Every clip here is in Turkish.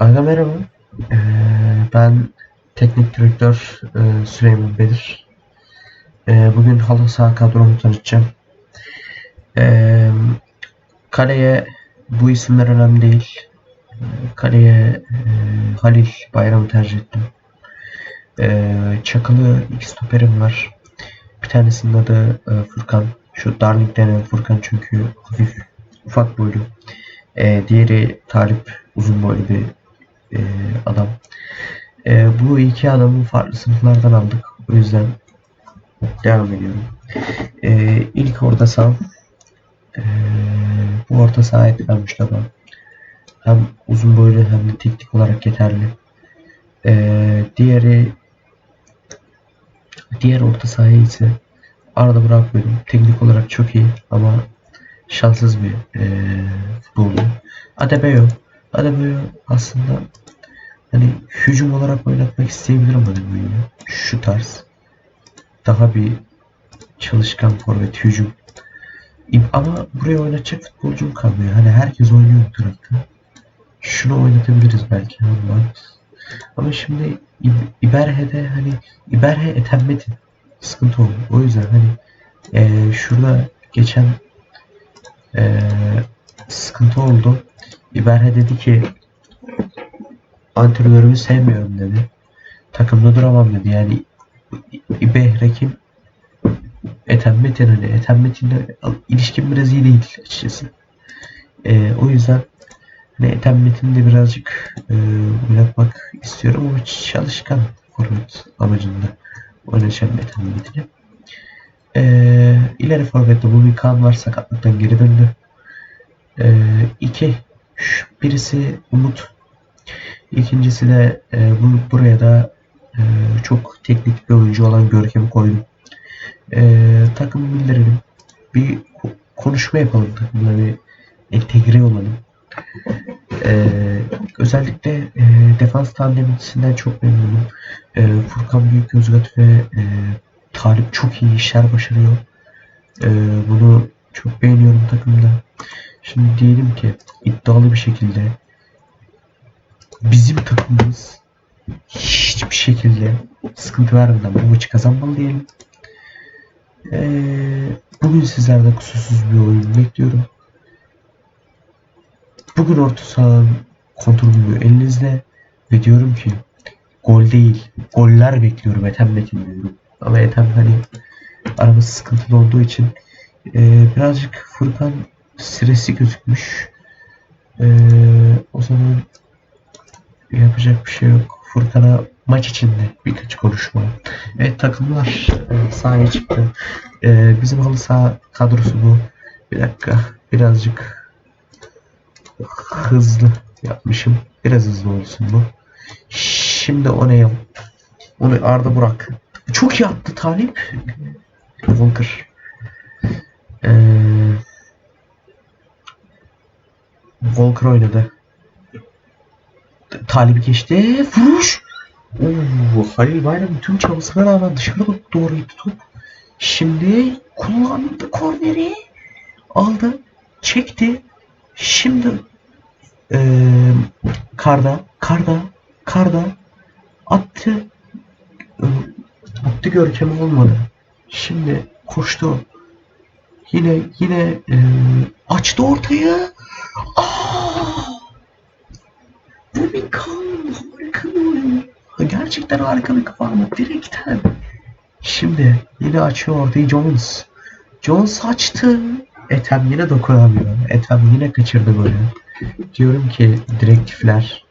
Aga merhaba. Ee, ben teknik direktör e, Süleyman Bedir. Ee, bugün halı saha kadromu tanıtacağım. Ee, kaleye bu isimler önemli değil. Ee, Kaleye e, Halil Bayram'ı tercih ettim. Ee, Çakılı iki stoperim var. Bir tanesinin adı e, Furkan. Şu Darling denen Furkan çünkü hafif ufak boylu. Ee, diğeri Talip uzun boylu bir e, adam. E, bu iki adamı farklı sınıflardan aldık. O yüzden devam ediyorum. E, ilk orta saha e, bu orta saha etkilenmiş bana. Hem uzun boylu hem de teknik olarak yeterli. E, diğeri diğer orta sahayı ise arada bırakmıyorum. Teknik olarak çok iyi ama şanssız bir e, futbolcu. Adebayo. Adebayo aslında hani hücum olarak oynatmak isteyebilirim Adebayo'yu. Şu tarz. Daha bir çalışkan forvet hücum. Ama buraya oynatacak futbolcum kalmıyor. Hani herkes oynuyor bu tarafta. Şunu oynatabiliriz belki. Ama, ama şimdi İb- İberhe'de hani İberhe etemmetin sıkıntı oldu. O yüzden hani eee, şurada geçen eee, sıkıntı oldu. İberhe dedi ki antrenörümü sevmiyorum dedi. Takımda duramam dedi. Yani İbehrekin Ethem Metin hani Ethem Metin'le ilişkim biraz iyi değil açıkçası. Ee, o yüzden hani Ethem Metin'de birazcık e, oynatmak istiyorum ama çalışkan forvet amacında oynayacağım Ethem Metin'i. Ee, ileri forvette bu Kaan var sakatlıktan geri döndü. Ee, iki birisi Umut İkincisi de e, bu buraya da e, çok teknik bir oyuncu olan Görkem'i koydum. E, takımı bildirelim. Bir ko- konuşma yapalım takımla bir entegre olalım. E, özellikle e, defans tandemisinden çok memnunum. E, Furkan Büyüközgat ve e, Talip çok iyi işler başarıyor. E, bunu çok beğeniyorum takımda. Şimdi diyelim ki iddialı bir şekilde bizim takımımız hiçbir şekilde sıkıntı vermeden bu maçı kazanmalı diyelim. Ee, bugün sizlerden kusursuz bir oyun bekliyorum. Bugün orta sahanın kontrolü elinizde ve diyorum ki gol değil, goller bekliyorum Ethem Metin diyorum. Ama Ethem hani aramız sıkıntılı olduğu için ee, birazcık Furkan stresli gözükmüş. Ee, o zaman Yapacak bir şey yok. Furkan'a maç içinde birkaç konuşma. Evet takımlar e, sahaya çıktı. E, bizim halı saha kadrosu bu. Bir dakika birazcık hızlı yapmışım. Biraz hızlı olsun bu. Şimdi o ne? Onu Arda Burak. Çok iyi attı Talip. Volker. Ee, Volker oynadı. Talip geçti. Vuruş. Oo, Halil Bayram tüm çabasına rağmen dışarı doğru gitti top. Şimdi kullandı korneri. Aldı. Çekti. Şimdi eee karda, karda, karda attı. Eee, attı görkemi olmadı. Şimdi koştu. Yine yine eee, açtı ortayı. Aa! Rubicon harika bir oyun. Gerçekten harika bir kapanma. Direkten. Şimdi yine açıyor ortayı Jones. Jones açtı. Ethem yine dokunamıyor. Ethem yine kaçırdı golü. Diyorum ki direktifler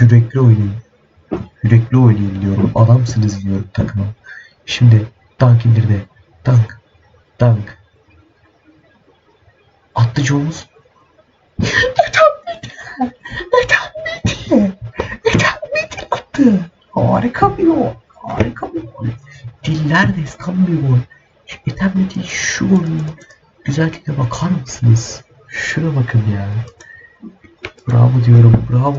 yürekli oynayın. Yürekli oynayın diyorum. Adamsınız diyorum takıma. Şimdi Dunk indirdi. Dunk. Dunk. Attı Jones. Ethamiti. Ethamiti attı. Harika bir gol. Harika bir gol. Diller destan bir gol. Ethamiti şu golün güzelliğine bakar mısınız? Şuna bakın ya. Bravo diyorum. Bravo.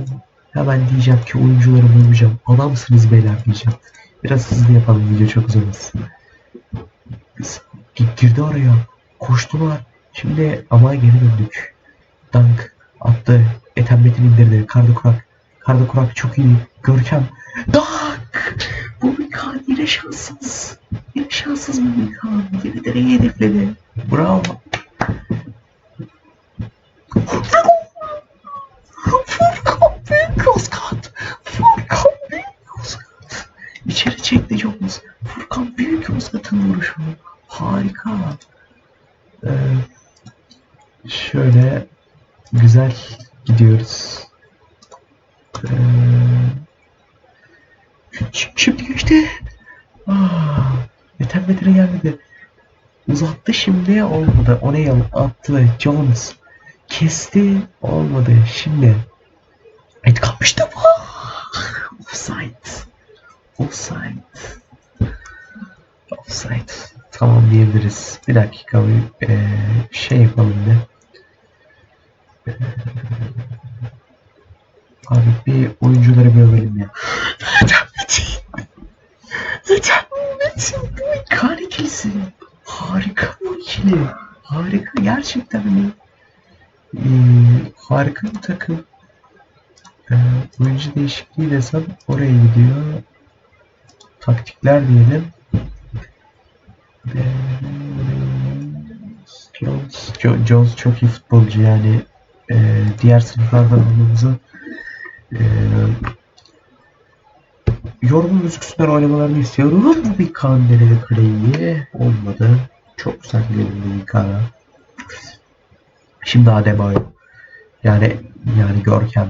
Hemen diyeceğim ki oyuncularımı öveceğim. Adamsınız beyler diyeceğim. Biraz hızlı yapalım video çok uzamasın. Girdi oraya. Koştular. Şimdi ama geri döndük. Dunk. Attı. Ethem Metin indirdi. Karda Kurak. Karda Kurak çok iyi. Görkem. Tak! Bu bir kan yine şanssız. Yine şanssız bu bir kan. Yine direği hedefledi. Bravo. Güzel gidiyoruz. Ee, şimdi geçti. Ah, Ethem Metin'e gelmedi. Uzattı şimdi olmadı. O'Neil attı. Jones kesti olmadı. Şimdi et kapıştı. Ah, Offside. Offside. Offside. Tamam diyebiliriz. Bir dakika bir eee, şey yapalım bir. Abi bir oyuncuları bir övelim ya. Metin. Bu ikon ikilisi. Harika bu ikili. Harika gerçekten hani. eee, harika bir takım. Eee, oyuncu değişikliği desem oraya gidiyor. Taktikler diyelim. Jones, Jo- Jones çok iyi futbolcu yani e, diğer sınıflardan olmamızı e, yorgun gözüksünler oynamalarını istiyorum. Bu bir kan denedi kaleyi. Olmadı. Çok güzel bir kana. Şimdi Adebayo. Yani yani Görkem.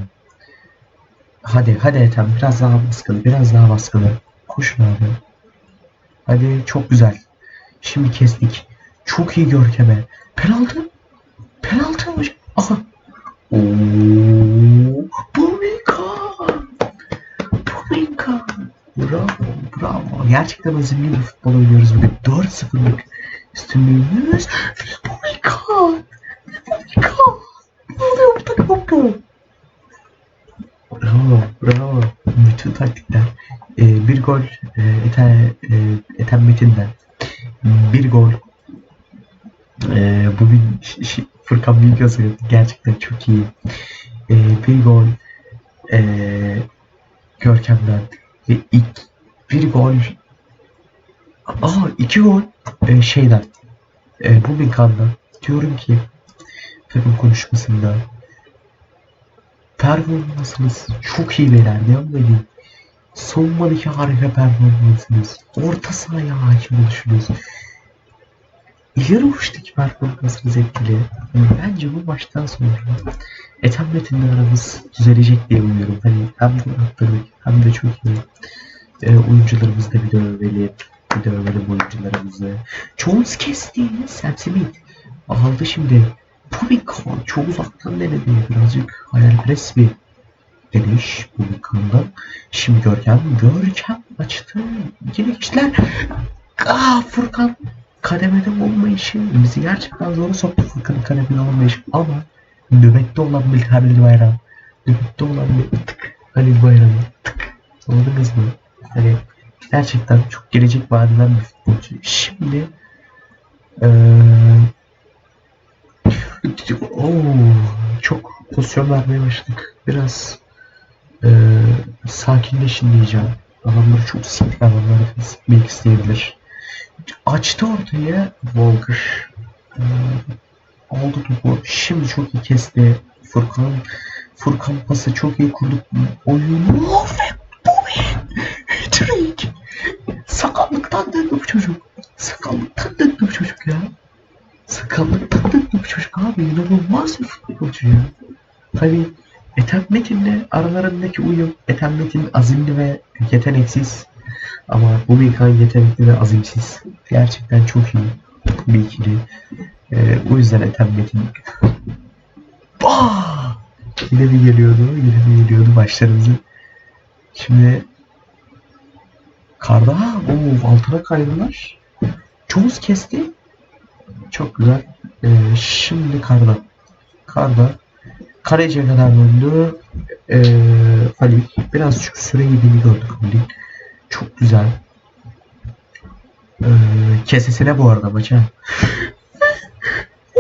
Hadi hadi Ethem biraz daha baskılı biraz daha baskılı. Koşun abi. Hadi çok güzel. Şimdi kestik. Çok iyi görkeme. Penaltı. Penaltı hocam. Aha. Gerçekten azimli bir futbol oynuyoruz bugün. 4-0'lık üstünlüğümüz. Bumika. Bumika. Ne oluyor bu takımda? Bravo. Bravo. Bütün taktikler. Ee, bir gol e, Ete, e, Metin'den. Bir gol ee, bugün Furkan Büyüközü gerçekten çok iyi. Ee, bir gol ee, Görkem'den ve ilk bir gol Aa iki gol ee, şeyden ee, Bubinkan'dan diyorum ki takım konuşmasında performansınız çok iyi beyler devam edin. Savunmadaki harika performansınız. Orta sahaya hakim oluşunuz. İleri uçtaki performansınız etkili. Bence bu maçtan sonra Ethem Metin'le aramız düzelecek diye umuyorum. Hani hem gol hem de çok iyi. E, oyuncularımızı da bir de övelim. Bir de övelim oyuncularımızı. Jones kesti. Sam Smith aldı şimdi. Pumikon çok uzaktan denedi. Birazcık hayalperest bir demiş Pumikon'dan. Şimdi Görkem. Görkem açtı. Yine kişiler. Aa Furkan kademede olmayışı bizi gerçekten zora soktu Furkan'ın kademede olmayışı ama nöbette olan bir Halil Bayram nöbette olan bir tık Halil Bayram'ı tık anladınız mı? Hani gerçekten çok gelecek vadeden bir futbolcu. Şimdi eee Oo, çok pozisyon vermeye başladık. Biraz eee sakinleşin diyeceğim. Adamları çok sikti. Adamları sikmek isteyebilir. Açtı ortaya Walker. Ee, aldı topu. Şimdi çok iyi kesti. Furkan. Furkan pası çok iyi kurdu. Oyunu ve bu bir hat-trick. Döndü bu çocuk. Sakatlıktan döndü bu çocuk ya. Sakatlıktan döndü bu çocuk abi. İnanılmaz bir futbolcu ya. Tabii Ethem Metin'le aralarındaki uyum. Ethem Metin azimli ve yeteneksiz. Ama bu Milkan yetenekli ve azimsiz. Gerçekten çok iyi bir ikili. Ee, o yüzden Ethem Metin Bah! Yine bir geliyordu, yine bir geliyordu başlarımızı. Şimdi Karda, o altına kaydılar. Jones kesti. Çok güzel. Ee, şimdi Karda. Karda. Kaleciye kadar döndü. Ee, Halil. Birazcık süre yediğini gördük Halil. Çok güzel. Ee, kesesine bu arada maça. Bu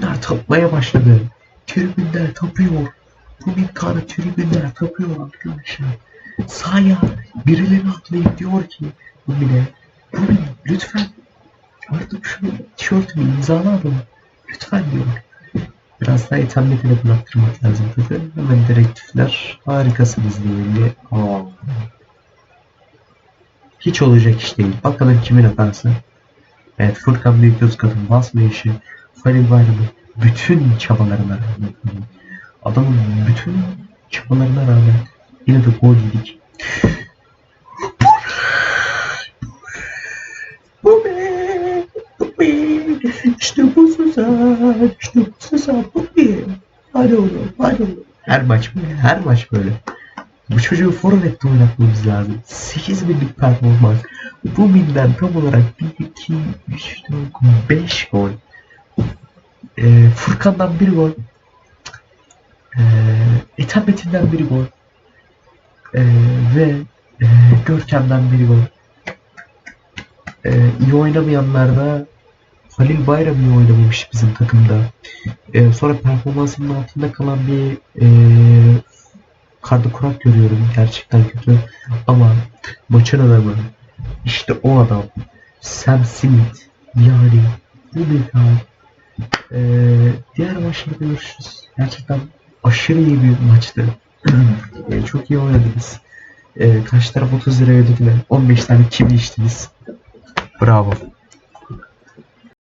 ne? tapmaya başladı. Tribünler tapıyor. Bu miktarı tribünler tapıyor arkadaşlar. Sahaya birileri atlayıp diyor ki bu bile bu bile lütfen artık şu tişörtümü imzala adamı. Lütfen diyor. Biraz daha ithambetine bıraktırmak lazım tabii. Hemen direktifler harikasınız diye. Aa. Hiç olacak iş değil. Bakalım kimin hatası. Evet Furkan Büyüközkan'ın basmayışı Halil Bayram'ın bütün çabalarına rağmen adamın bütün çabalarına rağmen yine de gol yedik. Bu be! Bu be! İşte bu Suzan! İşte bu Suzan! Bu be! Hadi oğlum, hadi oğlum. Her maç böyle, her maç böyle. Bu çocuğu forvette oynatmamız lazım. 8 binlik performans. Bu binden tam olarak 1, 2, 3, 4, 5 gol. Ee, Furkan'dan bir gol. Ee, Ethem Metin'den bir gol. Ee, ve e, Görkem'den bir gol. Ee, iyi oynamayanlarda Halil Bayram iyi oynamamış bizim takımda. Ee, sonra performansının altında kalan bir e, Karda Kurak görüyorum. Gerçekten kötü. Ama maçın adamı işte o adam Sam Smith yani bu bir ee, diğer maçlarda görüşürüz. Gerçekten aşırı iyi bir maçtı. Çok iyi oynadınız. Ee, kaç taraf 30 lira ödediler. 15 tane kimi içtiniz. Bravo.